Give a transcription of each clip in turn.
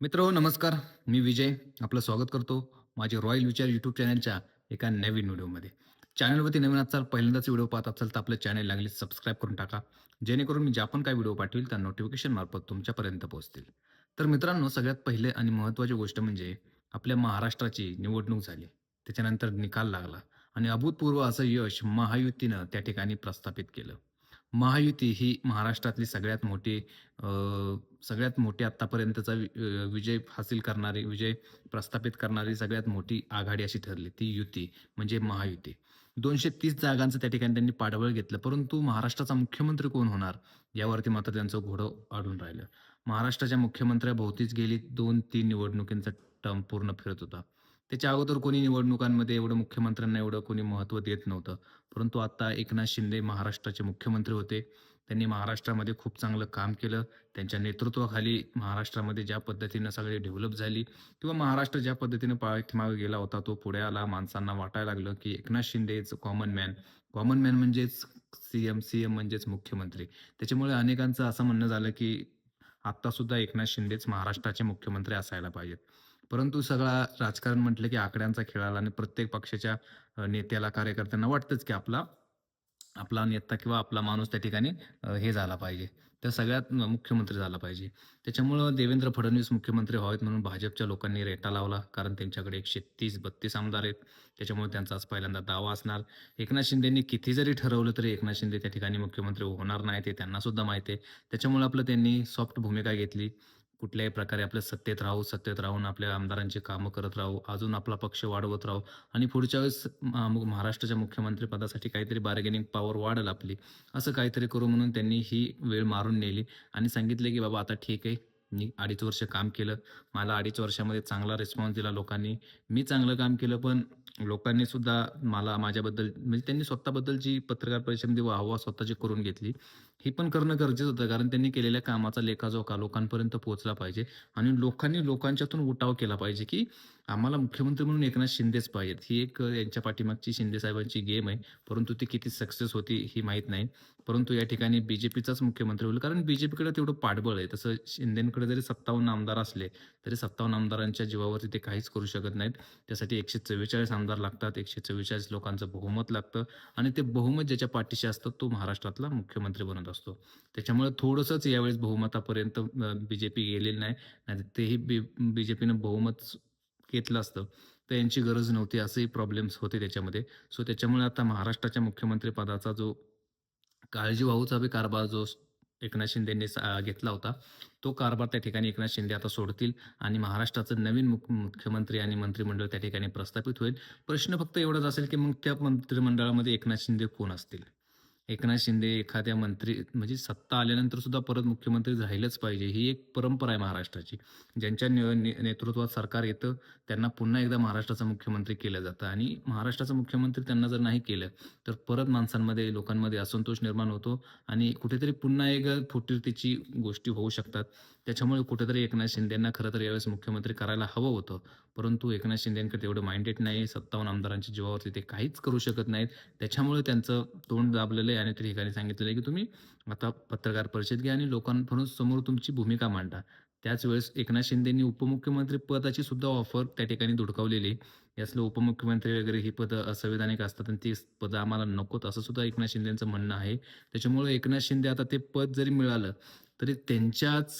मित्र नमस्कार. मी विजय. आपलं स्वागत करतो माझे रॉयल विचार यूट्यूब चॅनलच्या एका नवीन व्हिडिओमध्ये. चॅनलवरती नवीन असाल पहिल्यांदाच व्हिडिओ पाहत असाल तर आपलं चॅनल लागली सबस्क्राईब करून टाका. जेणेकरून मी ज्या पण काही व्हिडिओ पाठवेल त्या नोटिफिकेशन मार्फत तुमच्यापर्यंत पोहोचतील. तर मित्रांनो सगळ्यात पहिले आणि महत्त्वाची गोष्ट म्हणजे आपल्या महाराष्ट्राची निवडणूक झाली. त्याच्यानंतर निकाल लागला आणि अभूतपूर्व असं यश महायुतीनं त्या ठिकाणी प्रस्थापित केलं. महायुती ही महाराष्ट्रातली सगळ्यात मोठी अ, सगळ्यात मोठी आत्तापर्यंतचा वि- अ, विजय हासिल करणारी विजय प्रस्थापित करणारी सगळ्यात मोठी आघाडी अशी ठरली ती युती म्हणजे महायुती. दोनशे तीस जागांचं त्या ठिकाणी त्यांनी पाठबळ घेतलं परंतु महाराष्ट्राचा मुख्यमंत्री कोण होणार? यावरती मात्र त्यांचं घोडं अडून राहिलं. महाराष्ट्राच्या मुख्यमंत्र्याभोवतीच गेली दोन तीन निवडणुकींचा टर्म पूर्ण फिरत होता. त्याच्या अगोदर कोणी निवडणुकांमध्ये एवढं मुख्यमंत्र्यांना एवढं कोणी महत्त्व देत नव्हतं. परंतु आता एकनाथ शिंदे महाराष्ट्राचे मुख्यमंत्री होते. त्यांनी महाराष्ट्रामध्ये खूप चांगलं काम केलं. त्यांच्या नेतृत्वाखाली महाराष्ट्रामध्ये ज्या पद्धतीनं सगळी डेव्हलप झाली किंवा महाराष्ट्र ज्या पद्धतीनं पाठीमागे गेला होता तो पुढे आला. माणसांना वाटायला लागलं की Eknath Shinde is common man common man म्हणजेच सी एम सी एम म्हणजेच मुख्यमंत्री. त्याच्यामुळे अनेकांचं असं म्हणणं झालं की आत्ता सुद्धा एकनाथ शिंदेच महाराष्ट्राचे मुख्यमंत्री असायला पाहिजेत. परंतु सगळा राजकारण म्हटलं की आकड्यांचा खेळ आला आणि प्रत्येक पक्षाच्या अ, नेत्याला कार्यकर्त्यांना वाटतंच की आपला आपला नेता किंवा आपला माणूस त्या ठिकाणी अ, हे झाला पाहिजे. त्या सगळ्यात म- मुख्यमंत्री झाला पाहिजे. त्याच्यामुळं देवेंद्र फडणवीस मुख्यमंत्री व्हावेत म्हणून भाजपच्या लोकांनी रेटा लावला कारण त्यांच्याकडे एकशे तीस बत्तीस आमदार आहेत. त्याच्यामुळे त्यांचा आज पहिल्यांदा दावा असणार. एकनाथ शिंदेनी किती जरी ठरवलं तरी एकनाथ शिंदे त्या ठिकाणी मुख्यमंत्री होणार नाही ते त्यांना सुद्धा माहिती आहे. त्याच्यामुळे आपलं त्यांनी सॉफ्ट भूमिका घेतली. कुठल्याही प्रकारे आपल्या सत्तेत राहू सत्तेत राहून आपल्या आमदारांची कामं करत राहू अजून आपला पक्ष वाढवत राहू आणि पुढच्या वेळेस महाराष्ट्राच्या मुख्यमंत्रीपदासाठी काहीतरी बार्गेनिंग पॉवर वाढेल आपली असं काहीतरी करू म्हणून त्यांनी ही वेळ मारून नेली आणि सांगितले की बाबा आता ठीक आहे. मी अडीच वर्ष काम केलं. मला अडीच वर्षामध्ये चांगला रिस्पॉन्स दिला लोकांनी. मी चांगलं काम केलं पण लोकांनी सुद्धा मला माझ्याबद्दल म्हणजे त्यांनी स्वतःबद्दल जी पत्रकार परिषदेमध्ये वाहवा स्वतःची करून घेतली ही पण करणं गरजेचं होतं. कारण त्यांनी केलेल्या कामाचा लेखाजोखा लोकांपर्यंत पोहोचला पाहिजे आणि लोकांनी लोकांच्यातून उठाव केला पाहिजे की आम्हाला मुख्यमंत्री म्हणून एकनाथ शिंदेच पाहिजेत. ही एक यांच्या पाठीमागची शिंदे साहेबांची गेम आहे. परंतु ती किती सक्सेस होती ही माहीत नाही. परंतु या ठिकाणी बीजेपीचाच मुख्यमंत्री होईल. कारण बीजेपीकडे तेवढं पाठबळ आहे. तसं शिंदेकडे जरी सत्तावन्न आमदार असले तरी सत्तावन्न आमदारांच्या जीवावरती ते काहीच करू शकत नाहीत. त्यासाठी एकशे चव्वेचाळीस आमदार लागतात एकशे चव्वेचाळीस लोकांचं बहुमत लागतं आणि ते बहुमत ज्याच्या पाठीशी असतं तो महाराष्ट्रातला मुख्यमंत्री बनत असतो. त्याच्यामुळे थोडंसंच यावेळेस बहुमतापर्यंत बी जे पी गेलेली नाही. नाही तेही बी बी जे पीनं बहुमत घेतलं असतं. तर यांची गरज नव्हती असेही प्रॉब्लेम्स होते त्याच्यामध्ये. सो त्याच्यामुळे आता महाराष्ट्राच्या मुख्यमंत्री पदाचा जो काळजीवाहूचा बी कारभार जो एकनाथ शिंदेने सा- घेतला होता. तो कारभार त्या ठिकाणी एकनाथ शिंदे आता सोडतील आणि महाराष्ट्राचं नवीन मुख- मुख्यमंत्री आणि मंत्रिमंडळ त्या ठिकाणी प्रस्थापित होईल. प्रश्न फक्त एवढाच असेल की मग त्या मंत्रिमंडळामध्ये एकनाथ शिंदे कोण असतील? एकनाथ शिंदे एखाद्या मंत्री म्हणजे सत्ता आल्यानंतर सुद्धा परत मुख्यमंत्री राहिलंच पाहिजे ही एक परंपरा आहे महाराष्ट्राची. ज्यांच्या नेतृत्वात सरकार येतं त्यांना पुन्हा एकदा महाराष्ट्राचं मुख्यमंत्री केलं जातं. आणि महाराष्ट्राचं मुख्यमंत्री त्यांना जर नाही केलं तर परत माणसांमध्ये लोकांमध्ये असंतोष निर्माण होतो आणि कुठेतरी पुन्हा एक फुटीरतीची गोष्टी होऊ शकतात. त्याच्यामुळे कुठेतरी एकनाथ शिंदेंना खरं तर यावेळेस मुख्यमंत्री करायला हवं होतं. परंतु एकनाथ शिंदेकडे तेवढं माइंडेड नाही सत्तावन्न आमदारांच्या जीवावरती ते काहीच करू शकत नाहीत. त्याच्यामुळे त्यांचं तोंड दाबलेलं आहे आणि त्या ठिकाणी सांगितलेलं आहे की तुम्ही आता पत्रकार परिषद घ्या आणि लोकांपर्यंत समोर तुमची भूमिका मांडा. त्याच वेळेस एकनाथ शिंदेनी उपमुख्यमंत्री पदाची सुद्धा ऑफर त्या ठिकाणी धुडकावलेली आहे. यासलं उपमुख्यमंत्री वगैरे ही पदं असंविधानिक असतात आणि ती पदं आम्हाला नकोत असं सुद्धा एकनाथ शिंदेचं म्हणणं आहे. त्याच्यामुळे एकनाथ शिंदे आता ते पद जरी मिळालं तरी त्यांच्याच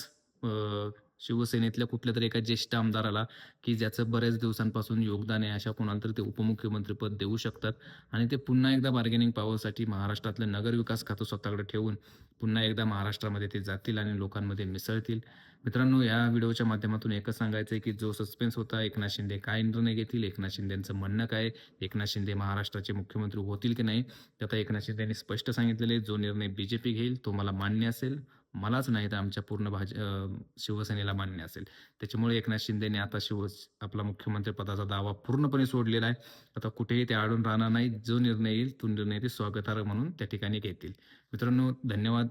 शिवसेनेतल्या कुठल्या तरी एका ज्येष्ठ आमदाराला की ज्याचं बऱ्याच दिवसांपासून योगदान आहे अशा कोणाला तर ते उपमुख्यमंत्रीपद देऊ शकतात. आणि ते पुन्हा एकदा बार्गेनिंग पॉवरसाठी महाराष्ट्रातलं नगर विकास खातं स्वतःकडे ठेवून पुन्हा एकदा महाराष्ट्रामध्ये ते जातील आणि लोकांमध्ये मिसळतील. मित्रांनो या व्हिडिओच्या माध्यमातून एकच सांगायचं आहे की जो सस्पेन्स होता एकनाथ शिंदे काय निर्णय घेतील एकनाथ शिंदेचं म्हणणं काय एकनाथ शिंदे महाराष्ट्राचे मुख्यमंत्री होतील की नाही त्यात आता एकनाथ शिंदेने स्पष्ट सांगितलेले जो निर्णय बीजेपी घेईल तो मला मान्य असेल. मलाच नाही तर आमच्या पूर्ण भाज शिवसेनेला मान्य असेल. त्याच्यामुळे एकनाथ शिंदेने आता शिव आपला मुख्यमंत्री पदाचा दावा पूर्णपणे सोडलेला आहे. आता कुठेही ते अडून राहणार नाही. जो निर्णय येईल तो निर्णय ते स्वागतार्ह म्हणून त्या ठिकाणी घेतील. मित्रांनो धन्यवाद.